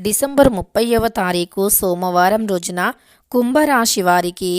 December ముప్పైవ తారీఖు సోమవారం రోజున కుంభరాశి వారికి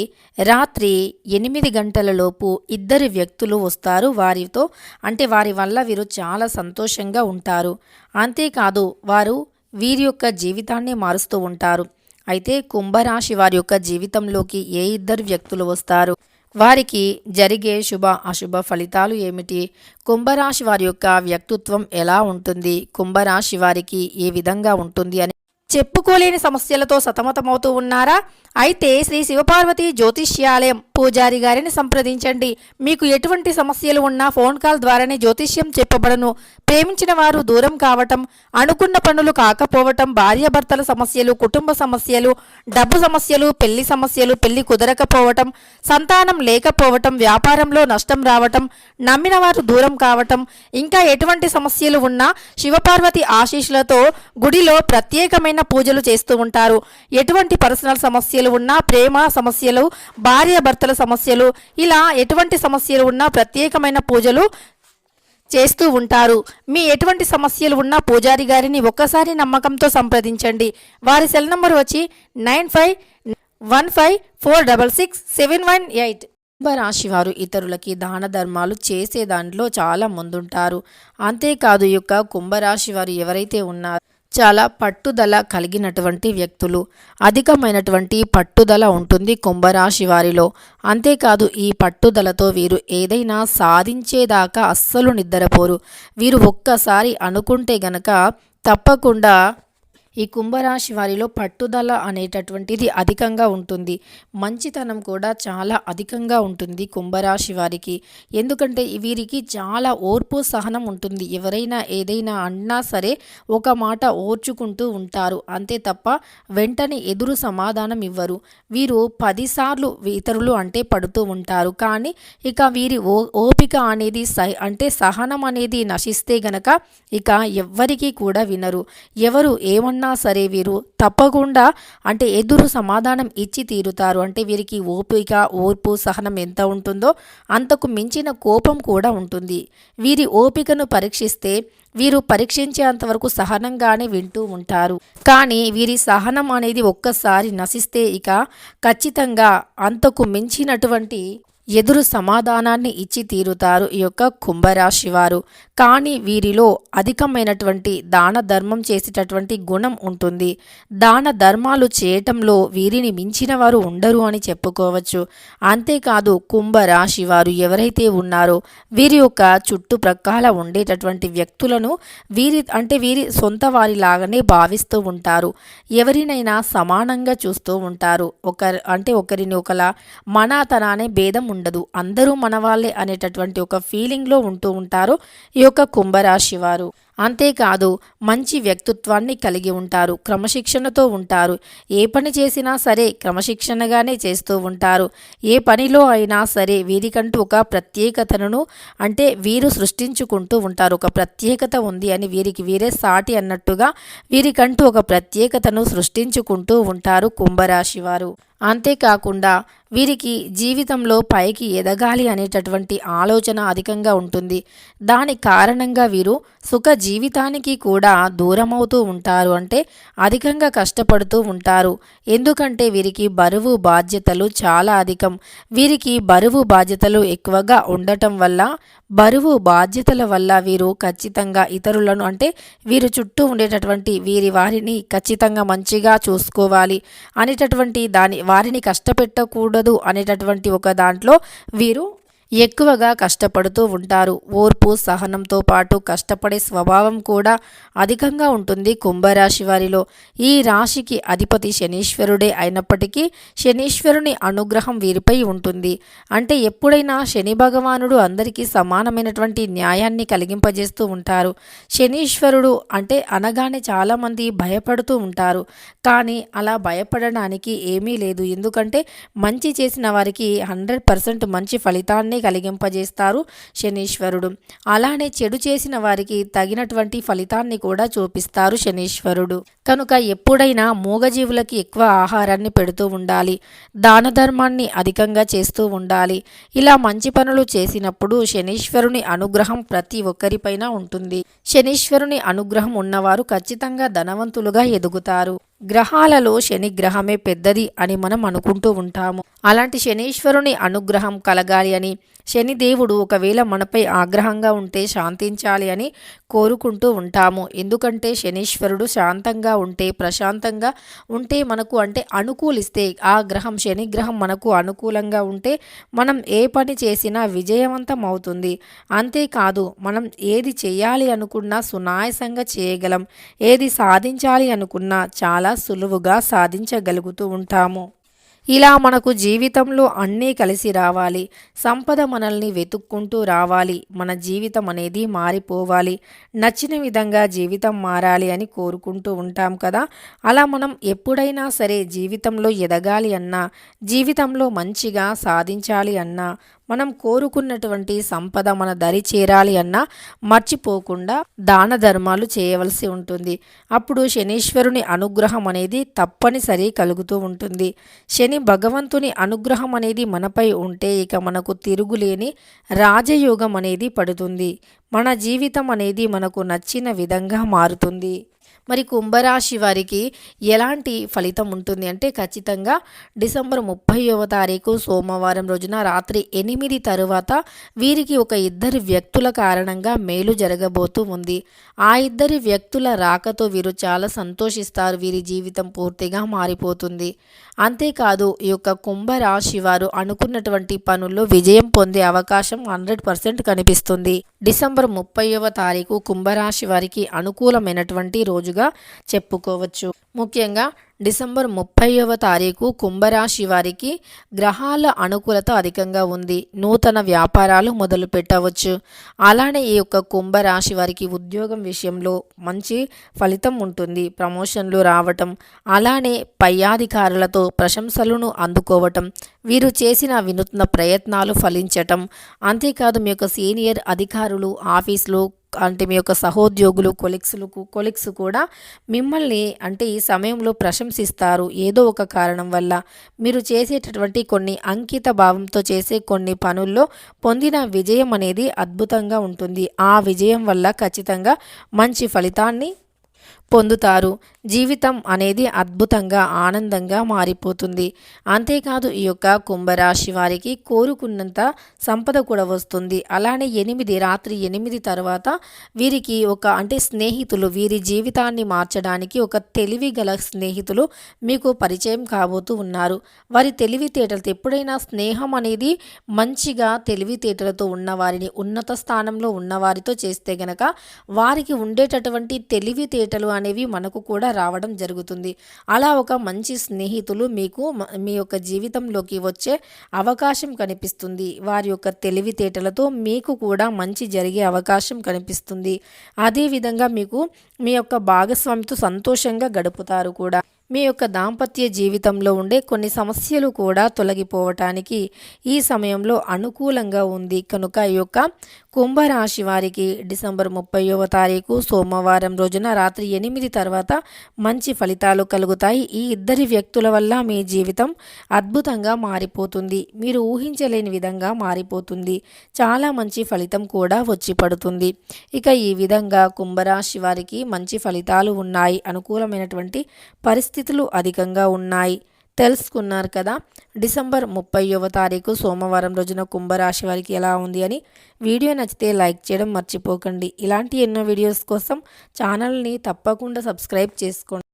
రాత్రి ఎనిమిది గంటలలోపు ఇద్దరు వ్యక్తులు వస్తారు. వారితో అంటే వారి వల్ల వీరు చాలా సంతోషంగా ఉంటారు. అంతేకాదు వారు వీరి యొక్క జీవితాన్ని మారుస్తూ ఉంటారు. అయితే కుంభరాశి వారి యొక్క జీవితంలోకి ఏ ఇద్దరు వ్యక్తులు వస్తారు? వారికి జరిగే శుభ అశుభ ఫలితాలు ఏమిటి? కుంభరాశి వారి యొక్క వ్యక్తిత్వం ఎలా ఉంటుంది? కుంభరాశి వారికి ఏ విధంగా ఉంటుంది అని చెప్పుకోలేని సమస్యలతో సతమతమవుతూ ఉన్నారా? అయితే శ్రీ శివపార్వతి జ్యోతిష్యాలయం పూజారి గారిని సంప్రదించండి. మీకు ఎటువంటి సమస్యలు ఉన్నా ఫోన్ కాల్ ద్వారానే జ్యోతిష్యం చెప్పబడను. ప్రేమించిన వారు దూరం కావటం అనుకున్న పనులు కాకపోవటం భార్యాభర్తల సమస్యలు కుటుంబ సమస్యలు డబ్బు సమస్యలు పెళ్ళి సమస్యలు పెళ్ళి కుదరకపోవటం సంతానం లేకపోవటం వ్యాపారంలో నష్టం రావటం నమ్మిన వారు దూరం కావటం ఇంకా ఎటువంటి సమస్యలు ఉన్నా శివపార్వతి ఆశీస్సులతో గుడిలో ప్రత్యేకమైన పూజలు చేస్తూ ఉంటారు. ఎటువంటి పర్సనల్ సమస్యలు ఉన్నా ప్రేమ సమస్యలు భార్యాభర్తల సమస్యలు ఇలా ఎటువంటి సమస్యలు ఉన్నా ప్రత్యేకమైన పూజలు చేస్తూ ఉంటారు. మీ ఎటువంటి సమస్యలు ఉన్నా పూజారి గారిని ఒక్కసారి నమ్మకంతో సంప్రదించండి. వారి సెల్ నంబర్ వచ్చి nine five one five four double six seven one eight. కుంభరాశి వారు ఇతరులకి దాన ధర్మాలు చేసే దాంట్లో చాలా ముందుంటారు. అంతేకాదు యొక్క కుంభరాశి వారు ఎవరైతే ఉన్నారో చాలా పట్టుదల కలిగినటువంటి వ్యక్తులు. అధికమైనటువంటి పట్టుదల ఉంటుంది కుంభరాశి వారిలో. అంతేకాదు ఈ పట్టుదలతో వీరు ఏదైనా సాధించేదాకా అస్సలు నిద్రపోరు. వీరు ఒక్కసారి అనుకుంటే గనక తప్పకుండా ఈ కుంభరాశి వారిలో పట్టుదల అనేటటువంటిది అధికంగా ఉంటుంది. మంచితనం కూడా చాలా అధికంగా ఉంటుంది కుంభరాశి వారికి. ఎందుకంటే వీరికి చాలా ఓర్పు సహనం ఉంటుంది. ఎవరైనా ఏదైనా అన్నా సరే ఒక మాట ఓర్చుకుంటూ ఉంటారు. అంతే తప్ప వెంటనే ఎదురు సమాధానం ఇవ్వరు. వీరు పదిసార్లు ఇతరులు అంటే పడుతూ ఉంటారు. కానీ ఇక వీరి ఓ ఓపిక అనేది సహ అంటే సహనం అనేది నశిస్తే గనక ఇక ఎవ్వరికీ కూడా వినరు. ఎవరు ఏమన్నా సరే వీరు తప్పకుండా అంటే ఎదురు సమాధానం ఇచ్చి తీరుతారు. అంటే వీరికి ఓపిక ఓర్పు సహనం ఎంత ఉంటుందో అంతకు మించిన కోపం కూడా ఉంటుంది. వీరి ఓపికను పరీక్షిస్తే వీరు పరీక్షించేంతవరకు సహనంగానే వింటూ ఉంటారు. కానీ వీరి సహనం అనేది ఒక్కసారి నశిస్తే ఇక ఖచ్చితంగా అంతకు మించినటువంటి ఎదురు సమాధానాన్ని ఇచ్చి తీరుతారు ఈ యొక్క కుంభరాశి వారు. కానీ వీరిలో అధికమైనటువంటి దాన ధర్మం చేసేటటువంటి గుణం ఉంటుంది. దాన ధర్మాలు చేయటంలో వీరిని మించిన వారు ఉండరు అని చెప్పుకోవచ్చు. అంతేకాదు కుంభరాశి వారు ఎవరైతే ఉన్నారో వీరి యొక్క చుట్టుప్రక్కల ఉండేటటువంటి వ్యక్తులను వీరి అంటే వీరి సొంత వారి లాగానే భావిస్తూ ఉంటారు. ఎవరినైనా సమానంగా చూస్తూ ఉంటారు. ఒకరి అంటే ఒకరిని ఒకలా మనాతనానే భేదం ఉండదు. అందరూ మన వాళ్ళే అనేటటువంటి ఒక ఫీలింగ్లో ఉంటూ ఉంటారు. ఈ యొక్క కుంభరాశి వారు. అంతేకాదు మంచి వ్యక్తిత్వాన్ని కలిగి ఉంటారు క్రమశిక్షణతో ఉంటారు. ఏ పని చేసినా సరే క్రమశిక్షణగానే చేస్తూ ఉంటారు. ఏ పనిలో అయినా సరే వీరికంటూ ఒక ప్రత్యేకతను అంటే వీరు సృష్టించుకుంటూ ఉంటారు. ఒక ప్రత్యేకత ఉంది అని వీరికి వీరే సాటి అన్నట్టుగా వీరికంటూ ఒక ప్రత్యేకతను సృష్టించుకుంటూ ఉంటారు కుంభరాశి వారు. అంతేకాకుండా వీరికి జీవితంలో పైకి ఎదగాలి అనేటటువంటి ఆలోచన అధికంగా ఉంటుంది. దాని కారణంగా వీరు సుఖ జీవితానికి కూడా దూరమవుతూ ఉంటారు అంటే అధికంగా కష్టపడుతూ ఉంటారు. ఎందుకంటే వీరికి బరువు బాధ్యతలు చాలా అధికం. వీరికి బరువు బాధ్యతలు ఎక్కువగా ఉండటం వల్ల బరువు బాధ్యతల వల్ల వీరు ఖచ్చితంగా ఇతరులను అంటే వీరు చుట్టూ ఉండేటటువంటి వీరి వారిని ఖచ్చితంగా మంచిగా చూసుకోవాలి అనేటటువంటి దాని వారిని కష్టపెట్టకూడదు అనేటటువంటి ఒక దాంట్లో వీరు ఎక్కువగా కష్టపడుతూ ఉంటారు. ఓర్పు సహనంతో పాటు కష్టపడే స్వభావం కూడా అధికంగా ఉంటుంది కుంభరాశి వారిలో. ఈ రాశికి అధిపతి శనీశ్వరుడే అయినప్పటికీ శనీశ్వరుని అనుగ్రహం వీరిపై ఉంటుంది. అంటే ఎప్పుడైనా శని భగవానుడు అందరికీ సమానమైనటువంటి న్యాయాన్ని కలిగింపజేస్తూ ఉంటారు. శనీశ్వరుడు అంటే అనగానే చాలామంది భయపడుతూ ఉంటారు. కానీ అలా భయపడడానికి ఏమీ లేదు. ఎందుకంటే మంచి చేసిన వారికి హండ్రెడ్ పర్సెంట్ మంచి ఫలితాన్ని ఫలితాన్ని కలిగింపజేస్తారు శనీశ్వరుడు. అలానే చెడు చేసిన వారికి తగినటువంటి ఫలితాన్ని కూడా చూపిస్తారు శనీశ్వరుడు. కనుక ఎప్పుడైనా మూగజీవులకి ఎక్కువ ఆహారాన్ని పెడుతూ ఉండాలి. దాన ధర్మాన్ని అధికంగా చేస్తూ ఉండాలి. ఇలా మంచి పనులు చేసినప్పుడు శనీశ్వరుని అనుగ్రహం ప్రతి ఒక్కరిపైన ఉంటుంది. శనీశ్వరుని అనుగ్రహం ఉన్నవారు ఖచ్చితంగా ధనవంతులుగా ఎదుగుతారు. గ్రహాలలో శని గ్రహమే పెద్దది అని మనం అనుకుంటూ ఉంటాము. అలాంటి శనీశ్వరుని అనుగ్రహం కలగాలి అని శనిదేవుడు ఒకవేళ మనపై ఆగ్రహంగా ఉంటే శాంతించాలి అని కోరుకుంటూ ఉంటాము. ఎందుకంటే శనీశ్వరుడు శాంతంగా ఉంటే ప్రశాంతంగా ఉంటే మనకు అంటే అనుకూలిస్తే ఆ గ్రహం శనిగ్రహం మనకు అనుకూలంగా ఉంటే మనం ఏ పని చేసినా విజయవంతం అవుతుంది. అంతేకాదు మనం ఏది చేయాలి అనుకున్నా సునాయసంగా చేయగలం. ఏది సాధించాలి అనుకున్నా చాలా సులువుగా సాధించగలుగుతూ ఉంటాము. ఇలా మనకు జీవితంలో అన్నీ కలిసి రావాలి. సంపద మనల్ని వెతుక్కుంటూ రావాలి. మన జీవితం అనేది మారిపోవాలి. నచ్చిన విధంగా జీవితం మారాలి అని కోరుకుంటూ ఉంటాం కదా. అలా మనం ఎప్పుడైనా సరే జీవితంలో ఎదగాలి అన్నా జీవితంలో మంచిగా సాధించాలి అన్నా మనం కోరుకున్నటువంటి సంపద మన దరి చేరాలి అన్నా మర్చిపోకుండా దాన ధర్మాలు చేయవలసి ఉంటుంది. అప్పుడు శనీశ్వరుని అనుగ్రహం అనేది తప్పనిసరి కలుగుతూ ఉంటుంది. శని భగవంతుని అనుగ్రహం అనేది మనపై ఉంటే ఇక మనకు తిరుగులేని రాజయోగం అనేది పడుతుంది. మన జీవితం అనేది మనకు నచ్చిన విధంగా మారుతుంది. మరి కుంభరాశి వారికి ఎలాంటి ఫలితం ఉంటుంది అంటే ఖచ్చితంగా డిసెంబర్ ముప్పైవ తారీఖు సోమవారం రోజున రాత్రి ఎనిమిది తరువాత వీరికి ఒక ఇద్దరు వ్యక్తుల కారణంగా మేలు జరగబోతూ ఉంది. ఆ ఇద్దరి వ్యక్తుల రాకతో వీరు చాలా సంతోషిస్తారు. వీరి జీవితం పూర్తిగా మారిపోతుంది. అంతేకాదు ఈ యొక్క కుంభరాశి వారు అనుకున్నటువంటి పనుల్లో విజయం పొందే అవకాశం హండ్రెడ్ పర్సెంట్ కనిపిస్తుంది. డిసెంబర్ ముప్పైవ తారీఖు కుంభరాశి వారికి అనుకూలమైనటువంటి రోజుగా చెప్పుకోవచ్చు. ముఖ్యంగా డిసెంబర్ ముప్పైవ తారీఖు కుంభరాశి వారికి గ్రహాల అనుకూలత అధికంగా ఉంది. నూతన వ్యాపారాలు మొదలు పెట్టవచ్చు. అలానే ఈ యొక్క కుంభరాశి వారికి ఉద్యోగం విషయంలో మంచి ఫలితం ఉంటుంది. ప్రమోషన్లు రావటం అలానే పై అధికారులతో ప్రశంసలను అందుకోవటం వీరు చేసిన వినూత్న ప్రయత్నాలు ఫలించటం అంతేకాదు మీ యొక్క సీనియర్ అధికారులు ఆఫీసులు అంటే మీ యొక్క సహోద్యోగులు కొలిక్స్లకు కొలిక్స్ కూడా మిమ్మల్ని అంటే ఈ సమయంలో ప్రశంసిస్తారు. ఏదో ఒక కారణం వల్ల మీరు చేసేటటువంటి కొన్ని అంకిత భావంతో చేసే కొన్ని పనుల్లో పొందిన విజయం అనేది అద్భుతంగా ఉంటుంది. ఆ విజయం వల్ల ఖచ్చితంగా మంచి ఫలితాన్ని పొందుతారు. జీవితం అనేది అద్భుతంగా ఆనందంగా మారిపోతుంది. అంతేకాదు ఈ యొక్క కుంభరాశి వారికి కోరుకున్నంత సంపద కూడా వస్తుంది. అలానే ఎనిమిది రాత్రి ఎనిమిది తర్వాత వీరికి ఒక అంటే స్నేహితులు వీరి జీవితాన్ని మార్చడానికి ఒక తెలివి గల స్నేహితులు మీకు పరిచయం కాబోతూ ఉన్నారు. వారి తెలివితేటలతో ఎప్పుడైనా స్నేహం అనేది మంచిగా తెలివితేటలతో ఉన్నవారిని ఉన్నత స్థానంలో ఉన్నవారితో చేస్తే గనక వారికి ఉండేటటువంటి తెలివితేటలు అనేవి మనకు కూడా రావడం జరుగుతుంది. అలా ఒక మంచి స్నేహితులు మీకు మీ యొక్క జీవితంలోకి వచ్చే అవకాశం కనిపిస్తుంది. వారి యొక్క తెలివితేటలతో మీకు కూడా మంచి జరిగే అవకాశం కనిపిస్తుంది. అదేవిధంగా మీకు మీ యొక్క భాగస్వామితో సంతోషంగా గడుపుతారు కూడా. మీ యొక్క దాంపత్య జీవితంలో ఉండే కొన్ని సమస్యలు కూడా తొలగిపోవటానికి ఈ సమయంలో అనుకూలంగా ఉంది. కనుక ఈ యొక్క కుంభరాశి వారికి డిసెంబర్ ముప్పైవ తారీఖు సోమవారం రోజున రాత్రి ఎనిమిది తర్వాత మంచి ఫలితాలు కలుగుతాయి. ఈ ఇద్దరి వ్యక్తుల వల్ల మీ జీవితం అద్భుతంగా మారిపోతుంది. మీరు ఊహించలేని విధంగా మారిపోతుంది. చాలా మంచి ఫలితం కూడా వచ్చి పడుతుంది. ఇక ఈ విధంగా కుంభరాశి వారికి మంచి ఫలితాలు ఉన్నాయి. అనుకూలమైనటువంటి పరిస్థితులు అధికంగా ఉన్నాయి. తెలుసుకున్నారు కదా. డిసెంబర్ ముప్పైవ తారీఖు సోమవారం రోజున కుంభరాశి వారికి ఎలా ఉంది అని వీడియో నచ్చితే లైక్ చేయడం మర్చిపోకండి. ఇలాంటి ఎన్నో వీడియోస్ కోసం ఛానల్ని తప్పకుండా సబ్స్క్రైబ్ చేసుకోండి.